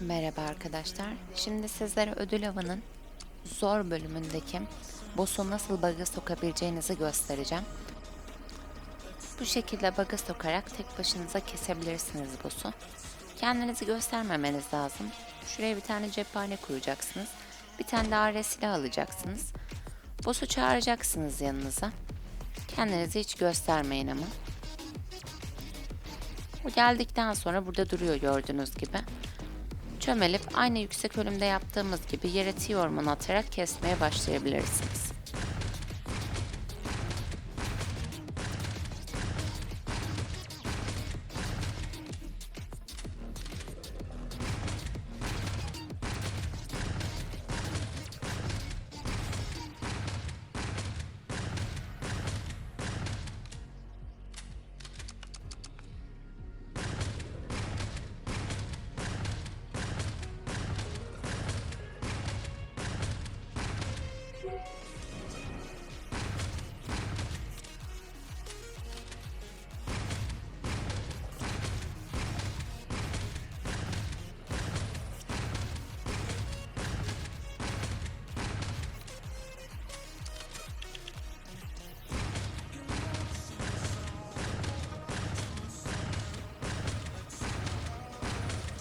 Merhaba arkadaşlar. Şimdi sizlere ödül avının zor bölümündeki boss'u nasıl bug'a sokabileceğinizi göstereceğim. Bu şekilde bug'a sokarak tek başınıza kesebilirsiniz boss'u. Kendinizi göstermemeniz lazım. Şuraya bir tane cephane kuracaksınız. Bir tane de AR alacaksınız. Boss'u çağıracaksınız yanınıza. Kendinizi hiç göstermeyin ama. O geldikten sonra burada duruyor gördüğünüz gibi. Çömelip aynı yüksek ölümde yaptığımız gibi yere tüy ormanı atarak kesmeye başlayabilirsiniz.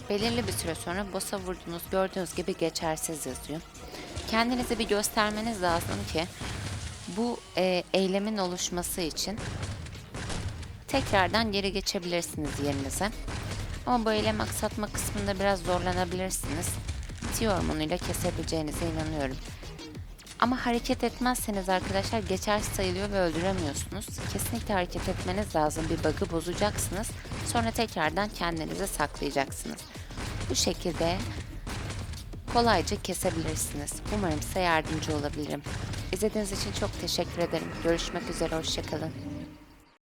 Belirli bir süre sonra boss'a vurdunuz gördüğünüz gibi geçersiz yazıyor. Kendinizi bir göstermeniz lazım ki bu e, eylemin oluşması için tekrardan geri geçebilirsiniz yerinize. Ama bu eylem aksatma kısmında biraz zorlanabilirsiniz. Tiy hormonuyla kesebileceğinize inanıyorum. Ama hareket etmezseniz arkadaşlar geçersiz sayılıyor ve öldüremiyorsunuz. Kesinlikle hareket etmeniz lazım. Bir bug'ı bozacaksınız. Sonra tekrardan kendinize saklayacaksınız. Bu şekilde kolayca kesebilirsiniz. Umarım size yardımcı olabilirim. İzlediğiniz için çok teşekkür ederim. Görüşmek üzere, hoşçakalın.